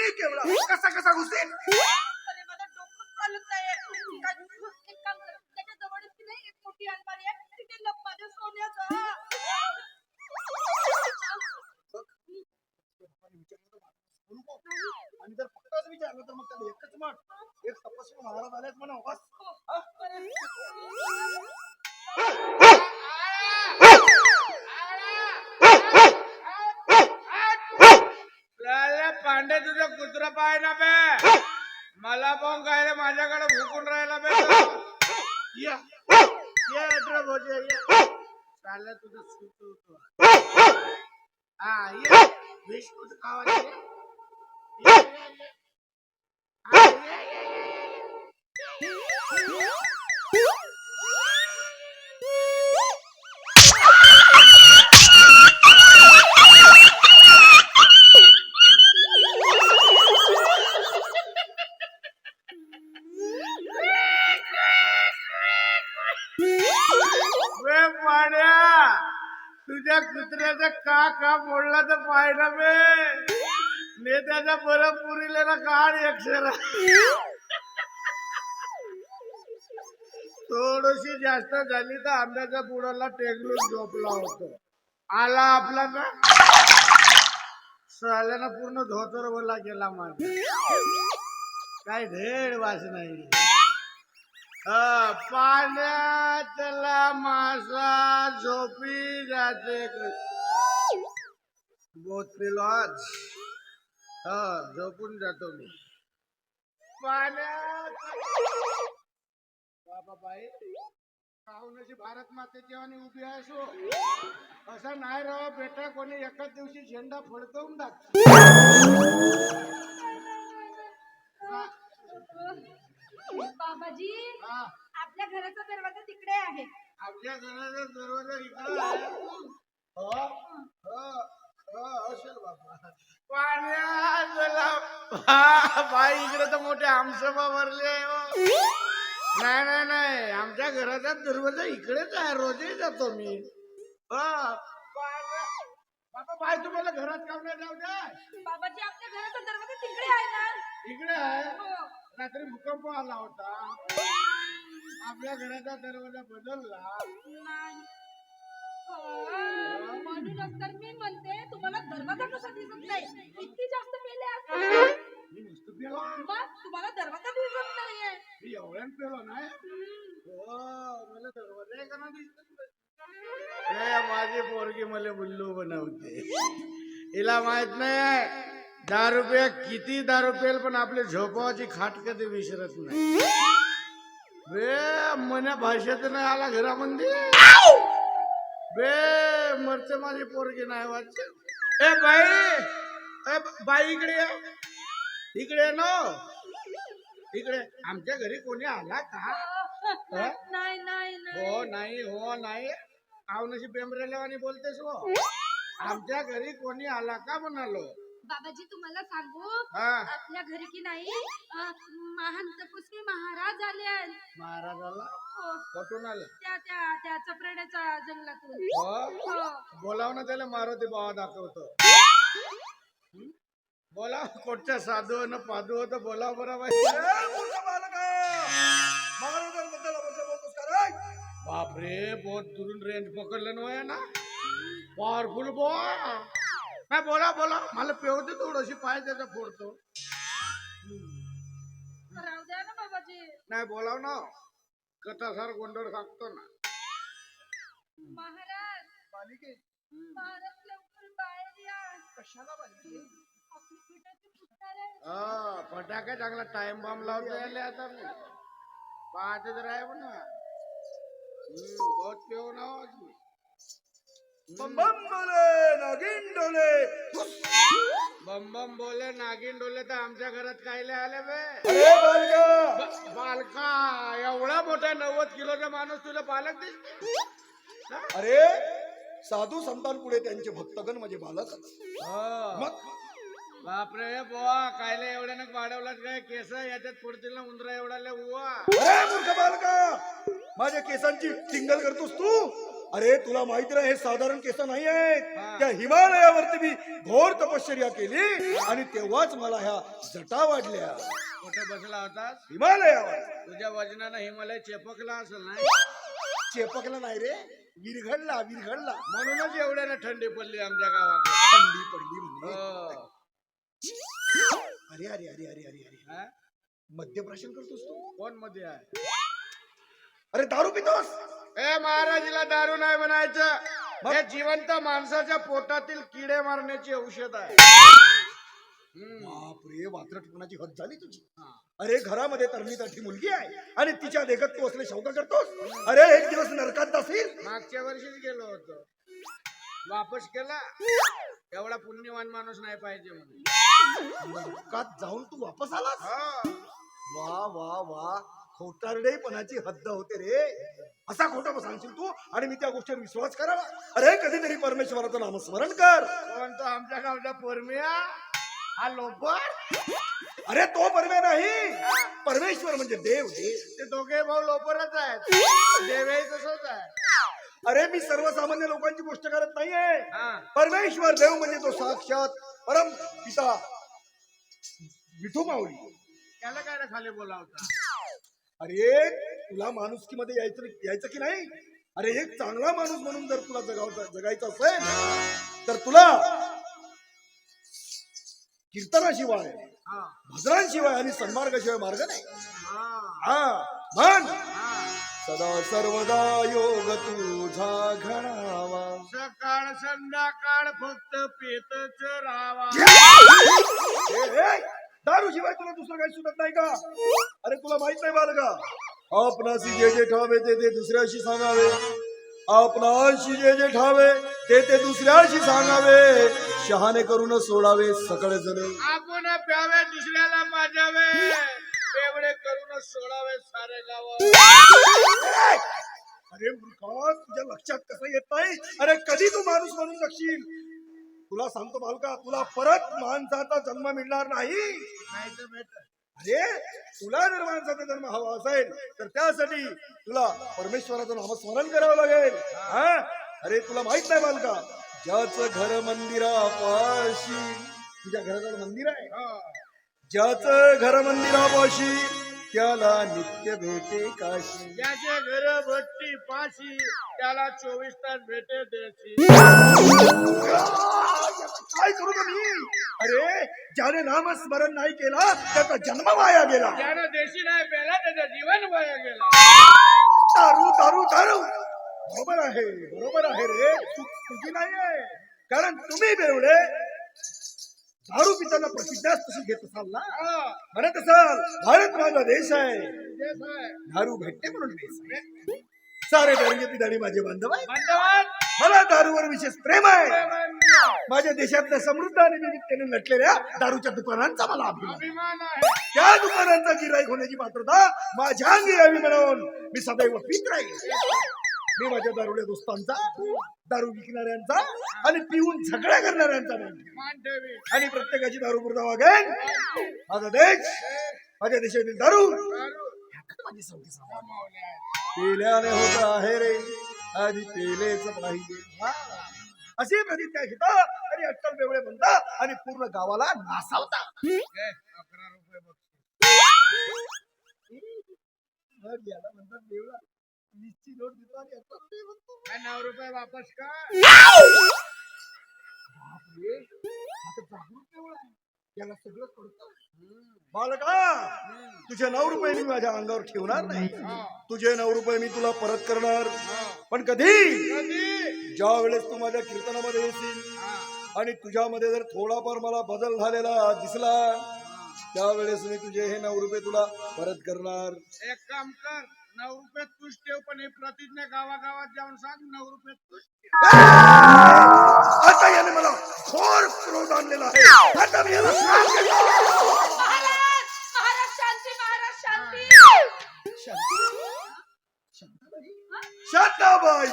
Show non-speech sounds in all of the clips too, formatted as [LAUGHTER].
मी केवढा? कसा कसा घुसेल अरे माझं डोकं चालत नाही एक काम कर. त्याच्या जवळच की नाही? एक मोठी अलमारी आहे. तिथे लप माझ्या सोन्याचा. आणि जर फक्तच विचारलं तर मग त्याला एकच म्हण एक तपस्वी महाराज आलेत म्हणा बस. लाल्या कुत्रा पाय ना बे. मला पण काय माझ्याकडे भुकून राहिला बे. या. या भोजे या. तुझं हा ये. विष कुठं कुत्र्याचा का का मोडला तर पाहिला बे नेत्याच्या बरं पुरिलेला ना काढ अक्षर थोडीशी जास्त झाली तर अंदाजा बुडाला टेकलून झोपला होतो. आला आपला ना? सहल्यानं पूर्ण धोतर बोला गेला माझा काय धेड वास नाही. पाण्यातला मासा झोपी जाते. आज. हा झोपून जातो मी. पाण्यात. बाबा बाई काहूनशी भारत मातेची आणि उभी असो. असं नाही राव बेटा कोणी एकाच दिवशी झेंडा फडकवून टाक बाबाजी हा. आपल्या घराचा दरवाजा तिकडे आहे. आपल्या घराचा दरवाजा इकडं आहे. हो हो हो असेल बाबा. पाण्यात बाई इकडे तर मोठे आमसभा भरले हो. नाही नाही नाही. आमच्या घराचा दरवाजा इकडेच आहे रोजही जातो मी. हो. बाबा बाई तुम्हाला घरात काम नाही जाऊ द्या. बाबाजी आपल्या घराचा दरवाजा तिकडे आहे ना? इकडे आहे. हो. रात्री भूकंप आला होता. आपल्या घराचा दरवाजा बदलला. हो. म्हणूनच तर मी म्हणते तुम्हाला दरवाजा कसा दिसत नाही? किती जास्त पेले असतात. मी नुसतं पेलो मग तुम्हाला दरवाजा दिसत नाहीये. मी एवढ्यान पेलो नाही. हो मला दरवाजा दिसत माझी पोरगी मला बुल्लू बनवते. हिला माहीत नाही दारू पे किती दारू पेल पण आपली झोपावाची खाट कधी विसरत नाही. बे मना भाषेत नाही आला घरामध्ये बे मरते माझी पोरगी नाही वाटत. ए बाई ए बाई इकडे ये. इकडे ना. इकडे. आमच्या घरी कोणी आला का? हा? नाही नाही नाही हो नाही. हो नाही. आवनशी बेंबरेला आणि बोलतेस हो. आमच्या घरी कोणी आला का म्हणालो? बाबाजी तुम्हाला सांगू? हा. आपल्या घरी की नाही अं, महान तपस्वी महाराज आले आहेत. महाराजाला? हो. कुठून आलं? त्या त्या त्या चपराड्याच्या जंगलातून. हो? हो. बोलाव ना त्याला मारुती बाबा दाखवतो? बोला कोटच्या साधू न पादू होतं बोलाव बरं? बापरे बहुत दुरून रेंज पकडलं ना ना पॉवरफुल बॉय नाही बोला बोला. मला पेवते थोडीशी पाय त्याचा फोडतो. राहू द्या ना बाबाजी. नाही बोलाव ना. कथासार गोंधळ सांगतो ना. महाराज. बालिके, महाराज लवकर बाहेर या. कशाला बालिके? हा फटाके चांगला टाइम बॉम्ब याले आता मी. पाहते तर आहे बहुत पेव ना हो बम बम बोले नागिन डोले. बम बम बोले नागिन डोले तर आमच्या घरात कायले आले बे? बालका. ब- बालका एवढा मोठा नव्वद किलोचा माणूस तुला पालक दिसतो अरे साधू संतांपुढे त्यांचे भक्तगण म्हणजे बालक. हो. मग बापरे बुवा कायले एवढ्यानं वाढवलात काय? केस याच्यात पुढतील ना उंदरा एवढा उवा अरे मूर्ख बालका! माझ्या केसांची टिंगल करतोस तू? अरे तुला माहिती नाही हे साधारण केस नाही आहेत. त्या हिमालयावरती मी घोर तपश्चर्या केली आणि तेव्हाच मला ह्या जटा वाढल्या. कुठे बसला होतास? हिमालयावर. तुझ्या वजनानं हिमालय चेपकला असेल ना? चेपकला नाही रे विरघडला विरघडला म्हणूनच एवढ्यानं थंडी पडली आमच्या गावात थंडी पडली म्हणजे हो. अरे अरे अरे अरे अरे अरे. हा? मद्यप्राशन करतोस तू? कोणमध्ये आहे? अरे दारू पितोस? ए महाराजीला दारू नाही म्हणायचं. हे जिवंत माणसाच्या पोटातील किडे मारण्याची औषध आहे. हम्म. बापरे वात्रटपणाची हद झाली तुझी? हा. अरे घरामध्ये तरणी मुलगी आहे आणि तिच्या देखत तू असले शौका करतोस? अरे एक दिवस नरकात जाशील? मागच्या वर्षीच गेलो होतो. वापस केला. एवढा पुण्यवान माणूस नाही पाहिजे म्हणून. जाऊन तू वापस आलास? हो. वा वा वा. खोटारडेपणाची हद्द होते रे. असा खोटा सांगशील तू? आणि मी त्या गोष्टीवर विश्वास करावा. अरे कधीतरी परमेश्वराचं नामस्मरण कर. कोण तो आमच्या गावचा पोरमिया? हा लोपर अरे तो परमे नाही. परमेश्वर म्हणजे देव देव. ते दोघे भाऊ लोपरच आहेत. देवही तसंच आहे. अरे मी सर्वसामान्य लोकांची गोष्ट करत नाहीये. हा. परमेश्वर देव म्हणजे तो साक्षात परम पिता. विठू माऊली. त्याला काय खाली बोलावता? अरे तुला माणुसकीमध्ये यायचं यायचं की नाही? अरे एक चांगला माणूस म्हणून जर तुला जगावचा जगायचं असेल तर तुला कीर्तनाशिवाय हा. भजनांशिवाय आणि सन्मार्गाशिवाय मार्ग नाही. हा. हा म्हण. हा. सदा सर्वदा योग तुझा घडावा. सकाळ संध्याकाळ फक्त पेतच रावा दारू शिवाय तुला दुसरं काही सुचत नाही का? अरे तुला माहीत नाही बालका आपणाशी जे जे ठावे ते ते दुसऱ्याशी सांगावे. आपणाशी जे जे ठावे ते ते दुसऱ्याशी सांगावे. शहाणे करून सोडावे सकळ जण. आपण प्यावे दुसऱ्याला पाजावे. बेवडे करूनच सोडावे सारे गाव. अरे मूर्खा तुझ्या लक्षात कसं येत नाही? अरे कधी तू माणूस म्हणून जगशील? तुला सांगतो बालका तुला परत माणसाचा जन्म मिळणार नाही. अरे तुला जर माणसाचा जन्म हवा असेल तर त्यासाठी तुला परमेश्वराचं नामस्मरण करावं लागेल. हा? अरे तुला माहीत नाही बालका ज्याचं घर मंदिरापाशी तुझ्या घराजवळ मंदिर आहे? ज्याचं घर मंदिरापाशी त्याला नित्य भेटे काशी. ज्याचे घर भट्टी पाशी त्याला चोवीस तास भेटे द्यायची. काय करू मी? अरे ज्याने नामस्मरण नाही केला त्याचा जन्म वाया गेला. ज्यानं देशी नाही पेला त्याचं जीवन वाया गेला. दारू दारू दारू. बरोबर आहे बरोबर आहे रे. चूक तुझी नाही आहे कारण तुम्ही बेवडे दारू पिताना प्रतिज्ञा तशी घेत असाल ना? म्हणत असाल भारत माझा देश आहे. दारू भेटते म्हणून देश सारे धर्मी माझे बांधव आहे मला दारूवर विशेष प्रेम आहे. माझ्या देशातल्या समृद्ध आणि निमित्ताने नटलेल्या दारूच्या दुकानांचा मला अभिमान त्या दुकानांचा गिराईक होण्याची पात्रता माझ्या अंगी यावी म्हणून मी सदैव पित राहील मी माझ्या दारुड्या दोस्तांचा दारू विकणाऱ्यांचा आणि पिऊन झगडा करणाऱ्यांचा आणि प्रत्येकाची दारू पुरता वागेन. माझा देश माझ्या देशातील दारू. पेल्याने होत आहे रे आधी पेलेच पाहिजे. अशी प्रतिज्ञा घेता आणि अट्टल बेवळे म्हणता आणि पूर्ण गावाला नासावता. अकरा रुपये बघ मग याला म्हणतात बेवडा वीसची नोट देतो आणि अट्टल बेवडा म्हणतो. काय नऊ रुपये वापस का? बापरे, आता जागरूक बेवडा आहे. याला सगळं कळतं. बालका तुझे नऊ रुपये मी माझ्या अंगावर ठेवणार नाही. तुझे नऊ रुपये मी तुला परत करणार. पण कधी? कधी? ज्या वेळेस तू माझ्या कीर्तनामध्ये येशील हा, आणि तुझ्यामध्ये जर थोडाफार मला बदल झालेला दिसला त्यावेळेस मी तुझे हे नऊ रुपये तुला परत करणार. एक काम कर. नऊ रुपये तूच ठेव पण हे प्रतिज्ञा गावागावात जाऊन सांग नऊ रुपये तूच आता याने मला घोर क्रोध आणलेला आहे. आता मी याला श्राप देतो. महाराज महाराज शांती महाराज शांती. शांताबाई.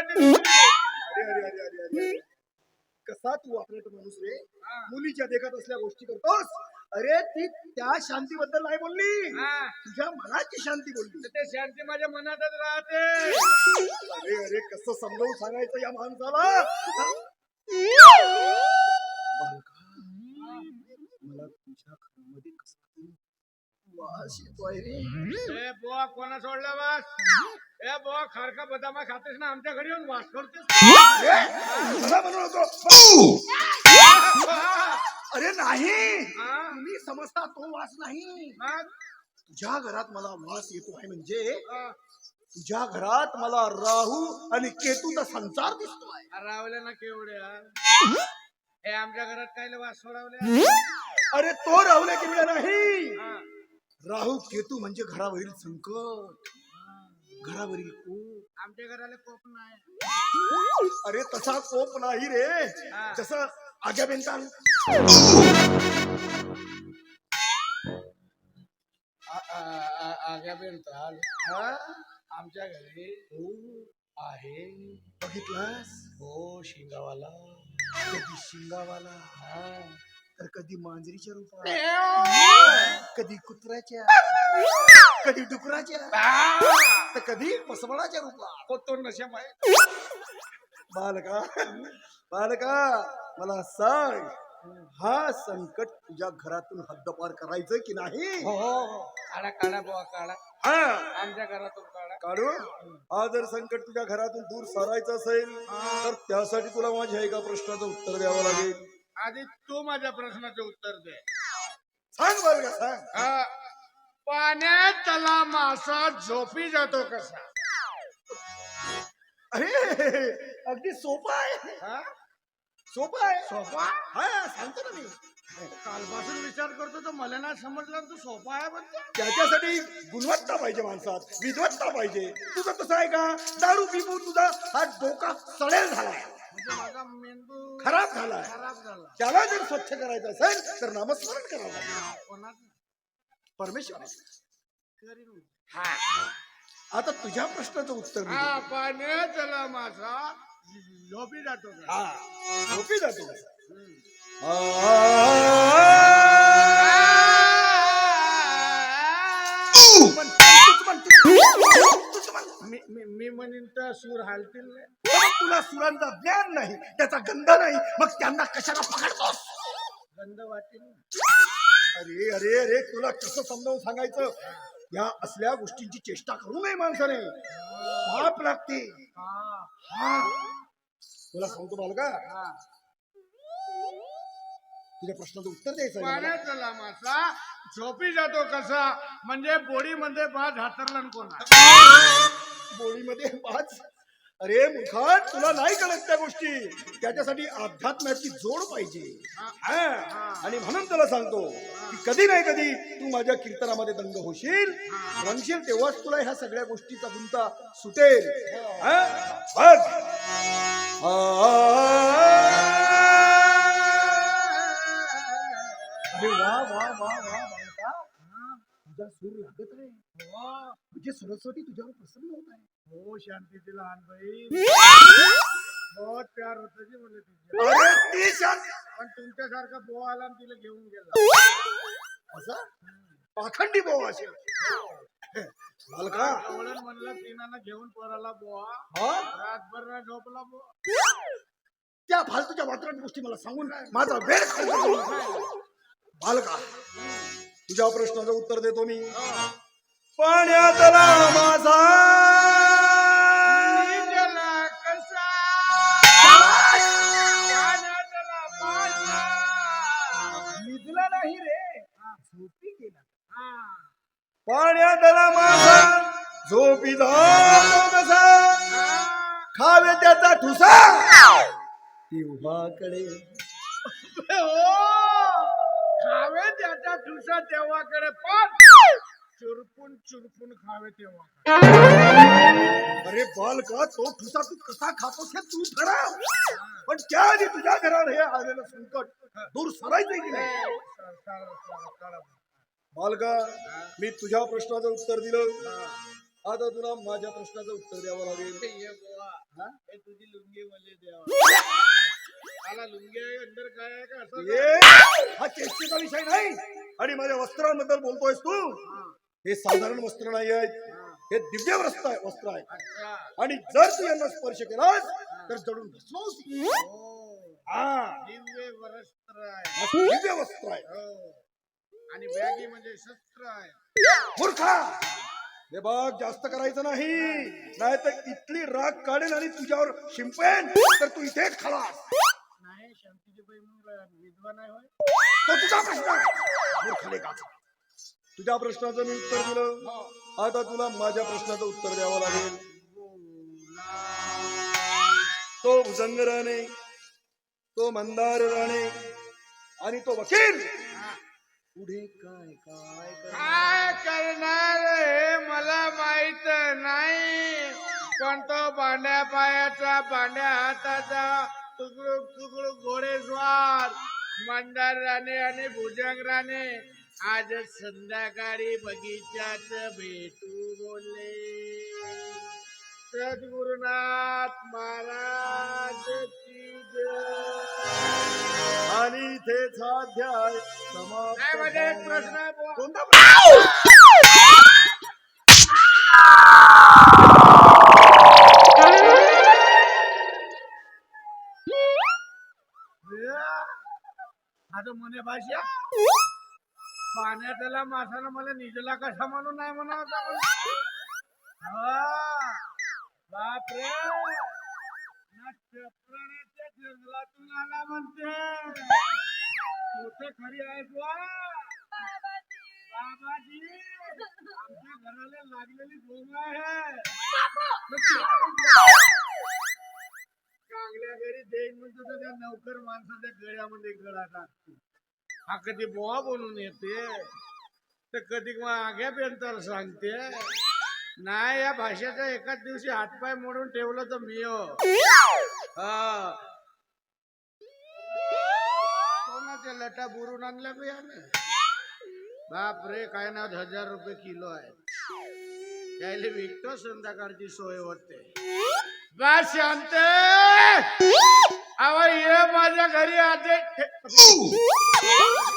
अरे अरे अरे अरे अरे. कसा तू वापरट माणूस रे? मुलीच्या देखत असल्या गोष्टी करतोस? अरे ती त्या शांतीबद्दल नाही बोलली. तुझ्या मनाची शांती बोलली. ते शांती माझ्या मनातच राहते. अरे अरे कसं समजावून सांगायचं या माणसाला? मला तुझ्या घरामध्ये कसा ए बुवा कोणा सोडलं बस ए बुवा खारका बदामा खातेस ना आमच्या घरी येऊन वास करतेस? अरे नाही हा? तुम्ही समजता तो वास नाही. मग? तुझ्या घरात मला वास येतो आहे म्हणजे हा. तुझ्या घरात मला राहू आणि केतूचा संसार दिसतोय. रावले ना केवढे हे. आमच्या घरात काय वास सोडवले? अरे तो राहुले केवढ्या नाही. हा. राहू केतू म्हणजे घरावरील संकट. घरावरील कोप. आमच्या घराला कोप नाही. अरे तसा कोप नाही रे. हा. जसं आग्या बेंताल आग्या बेंताल आमच्या घरी आहे. बघितलास? हो शिंगावाला. शिंगावाला? तर कधी मांजरीच्या रूपात कधी कुत्र्याच्या कधी डुकराच्या तर कधी पसवळाच्या रूपात. नशा बालका बालका मला सांग हा संकट तुझ्या घरातून हद्दपार करायचं की नाही? हो हो काढा काढा बुवा काढा. हा. आमच्या घरातून काढा. काढू हा जर संकट तुझ्या घरातून दूर सारायचं असेल तर त्यासाठी तुला माझ्या एका प्रश्नाचं उत्तर द्यावं लागेल. आधी तू माझ्या प्रश्नाचे उत्तर दे. सांग बालका सांग. हा. पाण्यात त्याला मासा झोपी जातो कसा? अरे अगदी सोपा आहे. हा? सोपा आहे. सोपा? हा सांगतो ना मी. कालपासून विचार करतो तर मला नाही समजलं तू सोपा आहे म्हणतो. त्याच्यासाठी गुणवत्ता पाहिजे माणसात विद्वत्ता पाहिजे. तुझं कसं आहे का? दारू पिऊन तुझा हा डोका सडेल झालाय. म्हणजे माझा मेंदू खराब झाला. त्याला जर स्वच्छ करायचं असेल तर नामस्मरण करावं लागेल. कोणाचं? परमेश्वर करीन. आता तुझ्या प्रश्नाचं उत्तर मी हा देतो. मासा झोपी जातो का? हा झोपी जातो हम्म. मी मी- मी म्हणीन तर सूर हालतील नाही. तुला सुरांचा ज्ञान नाही त्याचा गंध नाही मग त्यांना कशाला पकडतोस? गंध वाटेल. अरे अरे अरे तुला कसं समजावून सांगायचं? या असल्या गोष्टींची चेष्टा करू नये माणसाने. पाप लागते. हा, हा. तुला सांगतो बालका. हा. तुझ्या प्रश्नाचं उत्तर द्यायचं आहे. पाण्यात मासा. झोपी जातो कसा? म्हणजे बोडी मध्ये भात हातरला कोणा. बोळीमध्ये पाच अरे मुखात तुला नाही कळत त्या गोष्टी. त्याच्यासाठी अध्यात्माची जोड पाहिजे. हा. आणि म्हणून तुला सांगतो की कधी नाही कधी तू माझ्या कीर्तनामध्ये दंग होशील. म्हणशील तेव्हाच तुला ह्या सगळ्या गोष्टीचा गुंता सुटेल. हा? वा वा वा वा. तुझा सूर लागत आहे. म्हणजे सरस्वती तुझ्यावर प्रसन्न होत आहे. हो शांतीची लहान बहीण. बहुत प्यार होत जी मला तुझ्या पण तुमच्यासारखा बो आला आणि तिला घेऊन गेला. असा? पाखंडी भाऊ असेल बालका. एवढं म्हणलं तिनानं घेऊन पोराला हा? रातभर ना झोपला बो त्या फालतूच्या वात्रट गोष्टी मला सांगून माझा वेळ. बालका. तुझ्या प्रश्नाचं उत्तर देतो मी. पाण्यातला माझा. पाण्यातला निजला नाही रे. पाण्यातला माझा. झोपी झालो कसा खावे त्याचा ठुसा. तेव्हाकडे [LAUGHS] खावे त्याचा ठुसा तेव्हाकडे पण चुरपून चुरपून खावे तेव्हा अरे बालका तो ठुसा तू कसा खातोस हे तू ठराव. पण त्याआधी तुझ्या घरावर हे आलेलं संकट दूर सरायचंय की नाही? बालका मी तुझ्या प्रश्नाचं उत्तर दिलं. आता तुला माझ्या प्रश्नाचं उत्तर द्यावं लागेल. हे तुझी लुंगी द्यावा [LAUGHS] मला लुंगी आहे अंदर काय आहे का असं ये, हा चेष्टेचा विषय नाही. आणि माझ्या वस्त्रांबद्दल बोलतोयस तू? हे. साधारण वस्त्र नाही आहेत. हे दिव्य वस्त्र आहे वस्त्र आहे. अच्छा. आणि जर तू यांना स्पर्श केलास तर जडून भस्मवूस. हो. हा. दिव्य वरस्त्र आहे. असं दिव्य वस्त्र आहे. हो. आणि बॅगी म्हणजे शस्त्र आहे. मूर्खा! हे बघ जास्त करायचं नाही. नाही तर इथली राग काढेल आणि तुझ्यावर शिंपेन तर तू इथेच खलास नाही शांतीची बाई मग विधवा नाही होय तो तुझा प्रश्न आहे. मूर्ख तुझ्या प्रश्नाचं मी उत्तर दिलं आता तुला माझ्या प्रश्नाचं उत्तर द्यावं लागेल तो भुजंग राणे तो मंदार राणे आणि तो वकील पुढे काय काय काय काय करणार हे मला माहीत नाही पण तो भांड्या पायाचा भांड्या हाताचा तुकडुक तुकडुक घोडेस्वार मंदार राणे आणि भुजंग राणे आज संध्याकाळी बगीच्यात भेटू बोलले सद्गुरुनाथ महाराज. आणि हा अध्याय समाप्त म्हणजे. प्रश्न. कोणता म्हणे भाषा पाण्यातला मासाला मला निजला कसा म्हणून नाही म्हणा होता बापरे! प्राण्याच्या जंगलातून आला म्हणते. मोठे खरी आहे बाबाजी आमच्या घराला लागलेली झोम आहे. चांगल्या घरी देईन म्हणतो तर त्या नौकर माणसाच्या गळ्यामध्ये गळा टाकतो हा कधी बोवा बनून येते? तर कधी आग्या पेंतर सांगते. नाही या भाषेचा एकाच दिवशी हातपाय मोडून ठेवलं तर मी हो. कोणाच्या लटा बुरून आणल्या बियाणे बाप रे काय ना हजार रुपये किलो आहे. त्याला विकतो संध्याकाळची सोय होते. बा शांत. आवा ये माझ्या घरी आते